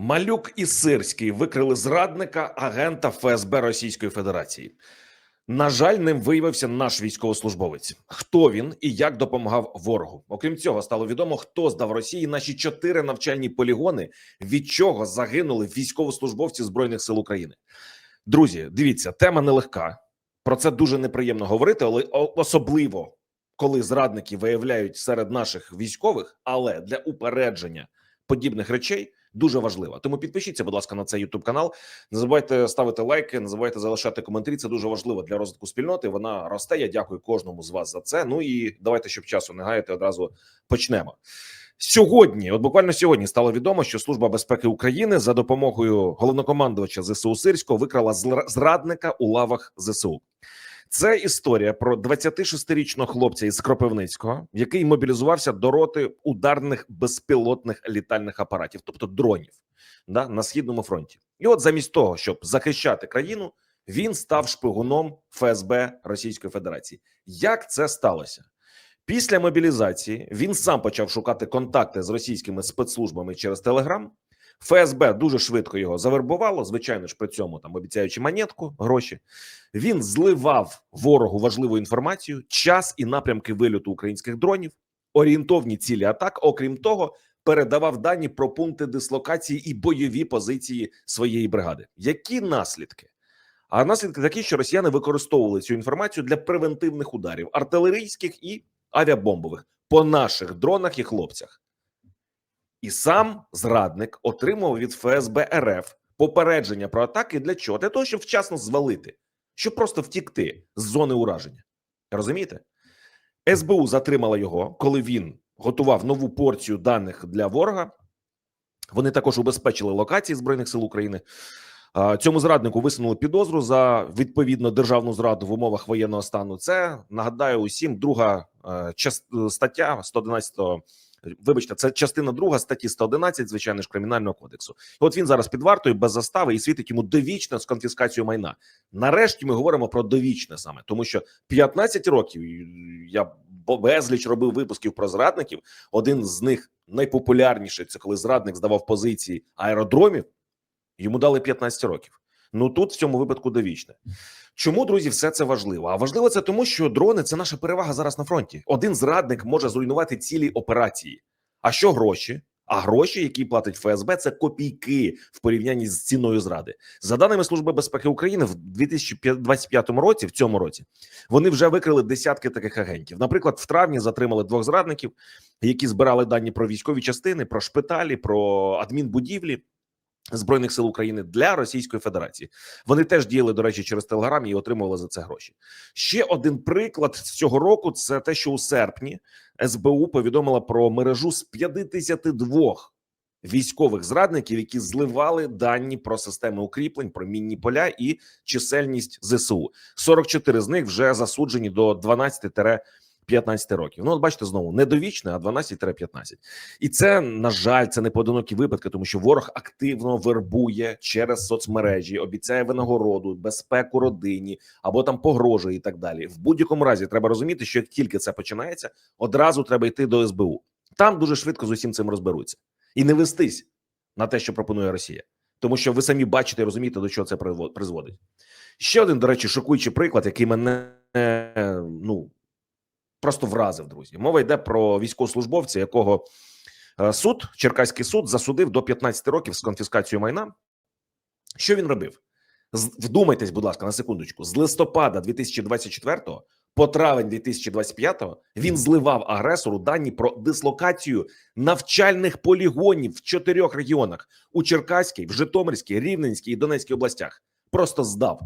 Малюк і Сирський викрили зрадника агента ФСБ Російської Федерації. На жаль, ним виявився наш військовослужбовець. Хто він і як допомагав ворогу? Окрім цього, стало відомо, хто здав Росії наші чотири навчальні полігони, від чого загинули військовослужбовці збройних сил України. Друзі, дивіться, тема нелегка. Про це дуже неприємно говорити, але особливо коли зрадники виявляють серед наших військових, але для упередження подібних речей дуже важлива. Тому підпишіться, будь ласка, на цей YouTube канал. Не забувайте ставити лайки, не забувайте залишати коментарі. Це дуже важливо для розвитку спільноти. Вона росте. Я дякую кожному з вас за це. Ну і давайте, щоб часу не гаяти, одразу почнемо. Сьогодні, от буквально сьогодні, стало відомо, що Служба безпеки України за допомогою головнокомандувача ЗСУ Сирського викрала зрадника у лавах ЗСУ. Це історія про 26-річного хлопця із Кропивницького, який мобілізувався до роти ударних безпілотних літальних апаратів, тобто дронів, да, на східному фронті. І от замість того, щоб захищати країну, він став шпигуном ФСБ Російської Федерації. Як це сталося? Після мобілізації він сам почав шукати контакти з російськими спецслужбами через Телеграм. ФСБ дуже швидко його завербувало, звичайно ж, при цьому там обіцяючи монетку, гроші. Він зливав ворогу важливу інформацію, час і напрямки вильоту українських дронів, орієнтовні цілі атак. Окрім того, передавав дані про пункти дислокації і бойові позиції своєї бригади. Які наслідки? А наслідки такі, що росіяни використовували цю інформацію для превентивних ударів артилерійських і авіабомбових по наших дронах і хлопцях. І сам зрадник отримував від ФСБ РФ попередження про атаки для чого? Для того, щоб вчасно звалити, щоб просто втікти з зони ураження. Розумієте? СБУ затримала його, коли він готував нову порцію даних для ворога. Вони також убезпечили локації Збройних сил України. Цьому зраднику висунули підозру за відповідно державну зраду в умовах воєнного стану. Це нагадаю усім друга е, стаття 111 Вибачте, це частина друга статті 111, звичайно ж, кримінального кодексу. От він зараз під вартою без застави і світить йому довічно з конфіскацією майна. Нарешті ми говоримо про довічне саме, тому що 15 років я безліч робив випусків про зрадників. Один з них найпопулярніший це коли зрадник здавав позиції аеродромів. Йому дали 15 років. Ну тут в цьому випадку довічне. Чому друзі, все це важливо? А важливо це тому, що дрони це наша перевага зараз на фронті. Один зрадник може зруйнувати цілі операції. А що гроші? А гроші, які платить ФСБ, це копійки в порівнянні з ціною зради. За даними Служби безпеки України, в 2025 році, в цьому році, вони вже викрили десятки таких агентів. Наприклад, в травні затримали двох зрадників, які збирали дані про військові частини, про шпиталі, про адмінбудівлі. Збройних сил України для Російської Федерації вони теж діяли до речі через Телеграм і отримували за це гроші. Ще один приклад з цього року це те, що у серпні СБУ повідомила про мережу з 52 військових зрадників, які зливали дані про системи укріплень, про мінні поля і чисельність ЗСУ. 44 з них вже засуджені до 12 15 років. Ну, от бачите, знову не довічне, а 12-15. І це на жаль, це не поодинокі випадки, тому що ворог активно вербує через соцмережі, обіцяє винагороду, безпеку родині або там погрожує і так далі. В будь-якому разі треба розуміти, що як тільки це починається, одразу треба йти до СБУ. Там дуже швидко з усім цим розберуться і не вестись на те, що пропонує Росія, тому що ви самі бачите і розумієте, до чого це призводить. Ще один, до речі, шокуючий приклад, який мене ну просто вразив, друзі. Мова йде про військовослужбовця, якого е, суд, Черкаський суд, засудив до 15 років з конфіскацією майна. Що він робив? Вдумайтесь, будь ласка, на секундочку. З листопада 2024 по травень 2025 він зливав агресору дані про дислокацію навчальних полігонів в чотирьох регіонах: у Черкаській, в Житомирській, Рівненській і Донецькій областях. Просто здав.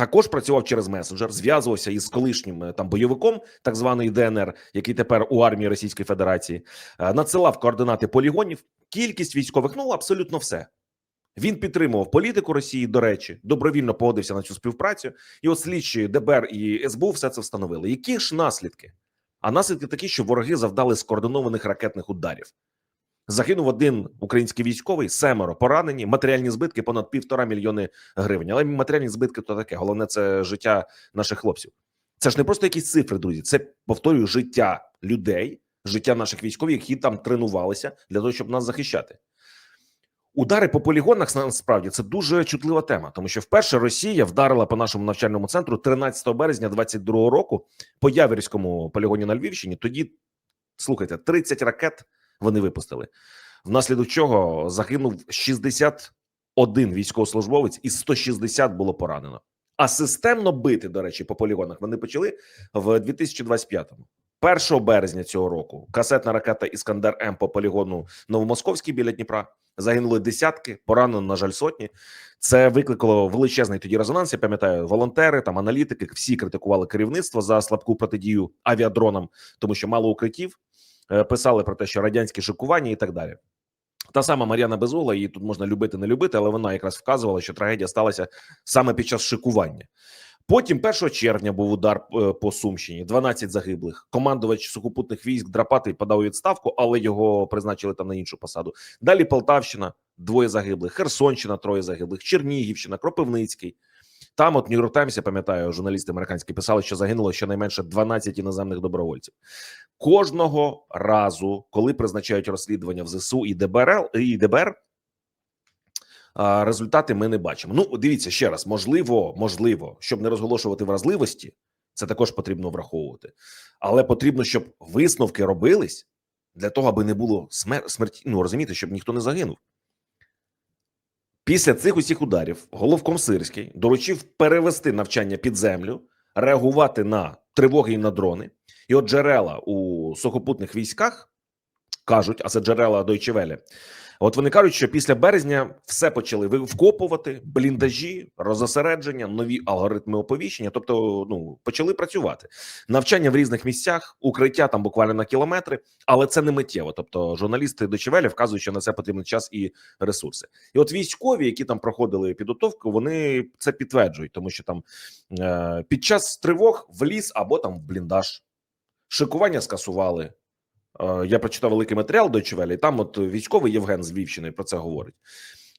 Також працював через месенджер, зв'язувався із колишнім е, там бойовиком, так званої ДНР, який тепер у армії Російської Федерації, е, надсилав координати полігонів, кількість військових, ну абсолютно все. Він підтримував політику Росії. До речі, добровільно погодився на цю співпрацю. І от слідчі ДБР і СБУ все це встановили. Які ж наслідки? А наслідки такі, що вороги завдали скоординованих ракетних ударів. Загинув один український військовий, семеро поранені, матеріальні збитки понад півтора мільйони гривень. Але матеріальні збитки то таке. Головне це життя наших хлопців. Це ж не просто якісь цифри, друзі. Це повторюю життя людей, життя наших військових, які там тренувалися для того, щоб нас захищати. Удари по полігонах насправді це дуже чутлива тема, тому що вперше Росія вдарила по нашому навчальному центру 13 березня 22 року по Явірському полігоні на Львівщині. Тоді слухайте, 30 ракет вони випустили, внаслідок чого загинув 61 військовослужбовець і 160 було поранено. А системно бити, до речі, по полігонах вони почали в 2025-му. 1 березня цього року касетна ракета Іскандер М по полігону Новомосковський біля Дніпра загинули десятки, поранено, на жаль, сотні. Це викликало величезний тоді резонанс. Я пам'ятаю, волонтери там аналітики всі критикували керівництво за слабку протидію авіадронам, тому що мало укриттів. Е, Писали про те, що радянське шикування і так далі. Та сама Мар'яна Безугла, її тут можна любити, не любити, але вона якраз вказувала, що трагедія сталася саме під час шикування. Потім 1 червня був удар е, по Сумщині, 12 загиблих. Командувач сухопутних військ Драпатий подав у відставку, але його призначили там на іншу посаду. Далі Полтавщина, двоє загиблих, Херсонщина, троє загиблих, Чернігівщина, Кропивницький. Там, от Нью-Йорк Таймс, я пам'ятаю, журналісти американські писали, що загинуло щонайменше 12 іноземних добровольців. Кожного разу, коли призначають розслідування в ЗСУ і ДБР, і ДБР, результати ми не бачимо. Ну, дивіться ще раз, можливо, можливо, щоб не розголошувати вразливості, це також потрібно враховувати. Але потрібно, щоб висновки робились для того, аби не було смер- смерті. Ну розумієте, щоб ніхто не загинув. Після цих усіх ударів головком Сирський доручив перевести навчання під землю, реагувати на тривоги і на дрони. І от джерела у сухопутних військах кажуть, а це джерела Welle, От вони кажуть, що після березня все почали вкопувати бліндажі, розосередження, нові алгоритми оповіщення. Тобто, ну почали працювати. Навчання в різних місцях, укриття там буквально на кілометри, але це не миттєво. Тобто, журналісти Дочевелі вказують, що на це потрібен час і ресурси. І от військові, які там проходили підготовку, вони це підтверджують, тому що там е, під час тривог в ліс або там в бліндаж. Шикування скасували. Е, Я прочитав великий матеріал Deutsche Welle, і там от військовий Євген з Львівщини про це говорить.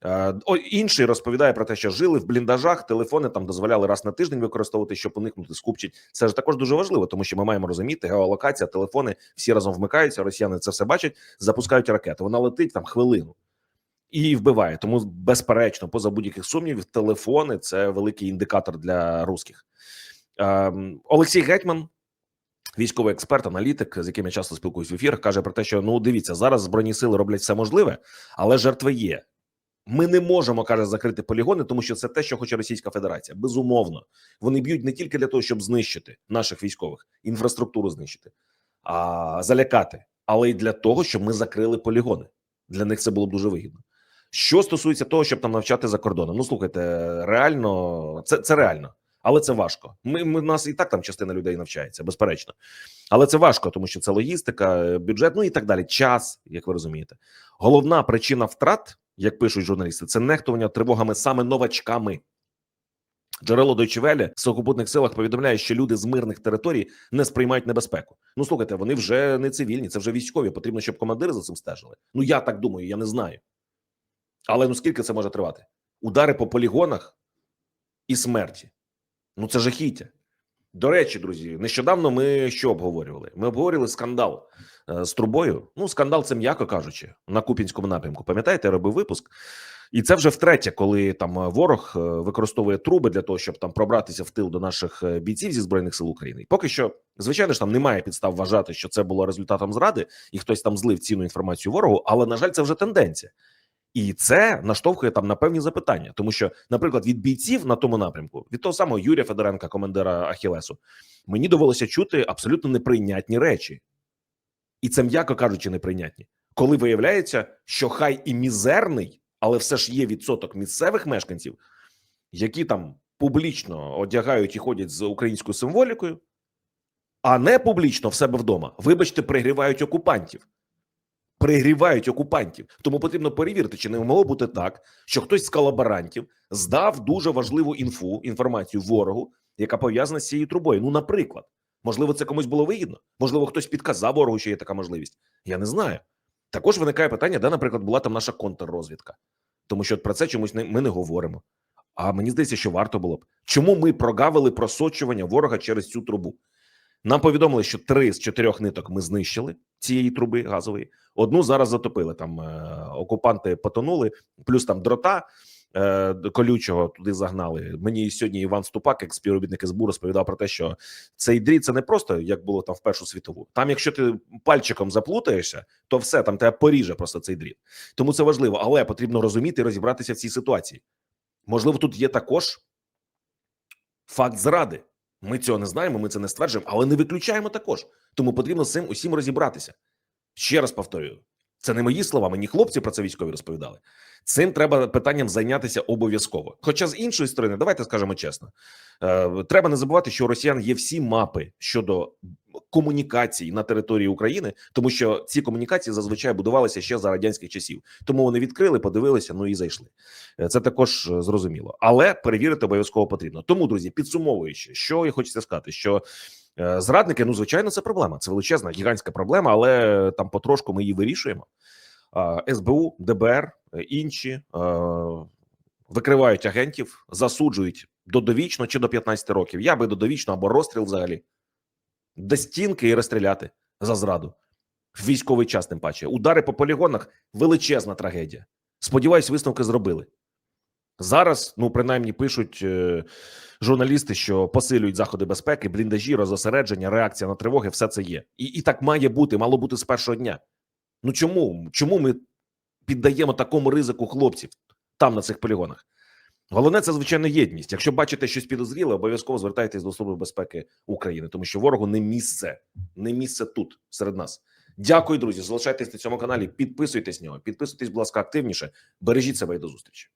Е, Інший розповідає про те, що жили в бліндажах, телефони там дозволяли раз на тиждень використовувати, щоб уникнути скупчень. Це ж також дуже важливо, тому що ми маємо розуміти, геолокація, телефони всі разом вмикаються. Росіяни це все бачать, запускають ракету. Вона летить там хвилину і вбиває. Тому, безперечно, поза будь-яких сумнівів, телефони це великий індикатор для русських. Ем, Олексій Гетьман, військовий експерт, аналітик, з яким я часто спілкуюсь в ефірах, каже про те, що ну дивіться, зараз збройні сили роблять все можливе, але жертви є. Ми не можемо каже закрити полігони, тому що це те, що хоче Російська Федерація. Безумовно, вони б'ють не тільки для того, щоб знищити наших військових, інфраструктуру знищити, а залякати, але й для того, щоб ми закрили полігони. Для них це було б дуже вигідно. Що стосується того, щоб там навчати за кордоном, ну слухайте, реально, це, це реально. Але це важко. Ми, ми в нас і так там частина людей навчається, безперечно. Але це важко, тому що це логістика, е, бюджет, ну і так далі. Час, як ви розумієте. Головна причина втрат, як пишуть журналісти, це нехтування тривогами саме новачками. Джерело Deutsche в сухопутних силах повідомляє, що люди з мирних територій не сприймають небезпеку. Ну слухайте, вони вже не цивільні, це вже військові. Потрібно, щоб командири за цим стежили. Ну я так думаю, я не знаю. Але ну скільки це може тривати? Удари по полігонах і смерті. Ну це жахіття. До речі, друзі, нещодавно ми що обговорювали? Ми обговорювали скандал е, з трубою. Ну, скандал, це м'яко кажучи, на Купінському напрямку. Пам'ятаєте, я робив випуск, і це вже втретє, коли там е, ворог е, використовує труби для того, щоб там пробратися в тил до наших бійців зі збройних сил України. Поки що, звичайно ж, там немає підстав вважати, що це було результатом зради, і хтось там злив цінну інформацію ворогу. Але на жаль, це вже тенденція. І це наштовхує там на певні запитання, тому що, наприклад, від бійців на тому напрямку, від того самого Юрія Федоренка, командира Ахілесу, мені довелося чути абсолютно неприйнятні речі, і це м'яко кажучи, неприйнятні, коли виявляється, що хай і мізерний, але все ж є відсоток місцевих мешканців, які там публічно одягають і ходять з українською символікою, а не публічно в себе вдома, вибачте, пригрівають окупантів пригрівають окупантів. Тому потрібно перевірити, чи не могло бути так, що хтось з колаборантів здав дуже важливу інфу, інформацію ворогу, яка пов'язана з цією трубою. Ну, наприклад, можливо, це комусь було вигідно, можливо, хтось підказав ворогу, що є така можливість. Я не знаю. Також виникає питання, де, наприклад, була там наша контррозвідка, тому що про це чомусь не ми не говоримо. А мені здається, що варто було б. Чому ми прогавили просочування ворога через цю трубу? Нам повідомили, що три з чотирьох ниток ми знищили цієї труби газової. Одну зараз затопили. Там е, окупанти потонули, плюс там дрота е, колючого туди загнали. Мені сьогодні Іван Ступак, як співробітник СБУ, розповідав про те, що цей дріт це не просто як було там в першу світову. Там, якщо ти пальчиком заплутаєшся, то все там тебе поріже просто цей дріт. Тому це важливо, але потрібно розуміти і розібратися в цій ситуації. Можливо, тут є також факт зради. Ми цього не знаємо, ми це не стверджуємо, але не виключаємо також. Тому потрібно з цим усім розібратися. Ще раз повторюю: це не мої слова, мені хлопці про це військові розповідали. Цим треба питанням зайнятися обов'язково. Хоча з іншої сторони, давайте скажемо чесно, е, треба не забувати, що у росіян є всі мапи щодо комунікацій на території України, тому що ці комунікації зазвичай будувалися ще за радянських часів. Тому вони відкрили, подивилися, ну і зайшли. Е, Це також е, зрозуміло, але перевірити обов'язково потрібно. Тому, друзі, підсумовуючи, що я хочу сказати, що е, зрадники, ну звичайно, це проблема. Це величезна гігантська проблема, але там потрошку ми її вирішуємо. СБУ, ДБР, інші викривають агентів, засуджують до довічно чи до 15 років. Я би до довічно або розстріл взагалі до стінки і розстріляти за зраду в військовий час. Тим паче удари по полігонах величезна трагедія. Сподіваюсь, висновки зробили. Зараз, ну принаймні, пишуть е, журналісти, що посилюють заходи безпеки, бліндажі, розосередження, реакція на тривоги, все це є. І, і так має бути, мало бути з першого дня. Ну чому? Чому ми піддаємо такому ризику хлопців там на цих полігонах? Головне, це звичайно єдність. Якщо бачите щось підозріле, обов'язково звертайтесь до Служби безпеки України, тому що ворогу не місце, не місце тут серед нас. Дякую, друзі. Залишайтесь на цьому каналі, підписуйтесь на нього, підписуйтесь, будь ласка, активніше. Бережіть себе і до зустрічі.